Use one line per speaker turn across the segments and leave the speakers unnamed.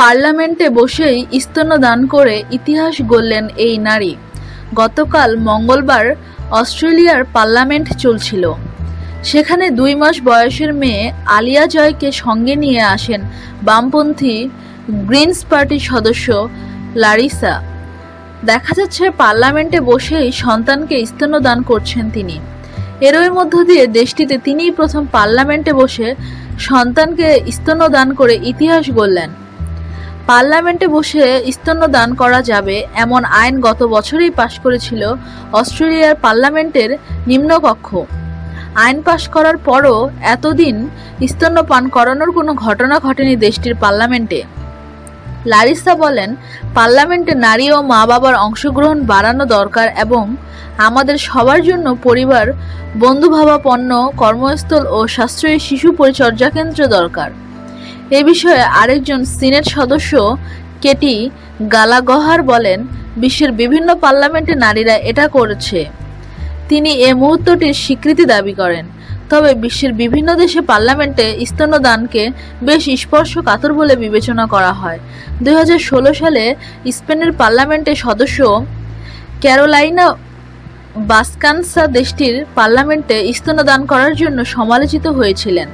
পার্লামেন্টে বসেই স্তন্যদান করে ইতিহাস গড়লেন এই নারী। গতকাল মঙ্গলবার অস্ট্রেলিয়ার পার্লামেন্ট চলছিল। সেখানে দুই মাস বয়সের মেয়ে আলিয়া জয়কে সঙ্গে নিয়ে আসেন বামপন্থী গ্রিনস পার্টির সদস্য লারিসা। দেখা যাচ্ছে পার্লামেন্টে বসেই সন্তানকে স্তন্যদান করছেন তিনি। এরই মধ্য দিয়ে দেশটিতে তিনিই প্রথম পার্লামেন্টে বসে সন্তানকে স্তন্যদান করে ইতিহাস গড়লেন। পার্লামেন্টে বসে স্তন্যদান করা যাবে এমন আইন গত বছরেই পাশ করেছিল অস্ট্রেলিয়ার পার্লামেন্টের নিম্নকক্ষ। আইন পাশ করার পরও এতদিন স্তন্যপান করানোর কোনো ঘটনা ঘটেনি দেশটির পার্লামেন্টে। লারিসা বলেন, পার্লামেন্টে নারী ও মা বাবার অংশগ্রহণ বাড়ানো দরকার এবং আমাদের সবার জন্য পরিবার, বন্ধুভাবাপন্ন, কর্মস্থল ও সাশ্রয়ী শিশু পরিচর্যা কেন্দ্র দরকার। এ বিষয়ে আরেকজন সিনেট সদস্য, কেটি গালাগহার বলেন, বিশ্বের বিভিন্ন পার্লামেন্টে নারীরা এটা করেছে। তিনি এ মুহূর্তটির স্বীকৃতি দাবি করেন। তবে বিশ্বের বিভিন্ন দেশে পার্লামেন্টে স্তন্যদানকে বেশ স্পর্শকাতর বলে বিবেচনা করা হয়। দুই হাজার ষোলো সালে স্পেনের পার্লামেন্টের সদস্য ক্যারোলাইনা বাসকানসা দেশটির পার্লামেন্টে স্তন্যদান করার জন্য সমালোচিত হয়েছিলেন।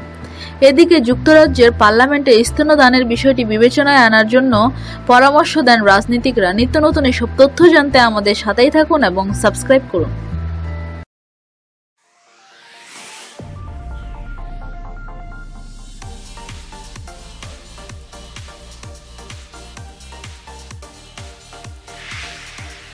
এদিকে যুক্তরাজ্যের পার্লামেন্টে স্তন্যদানের বিষয়টি বিবেচনায় আনার জন্য পরামর্শ দেন রাজনীতিকরা। নিত্য নতুন এসব তথ্য জানতে আমাদের সাথেই থাকুন এবং সাবস্ক্রাইব করুন।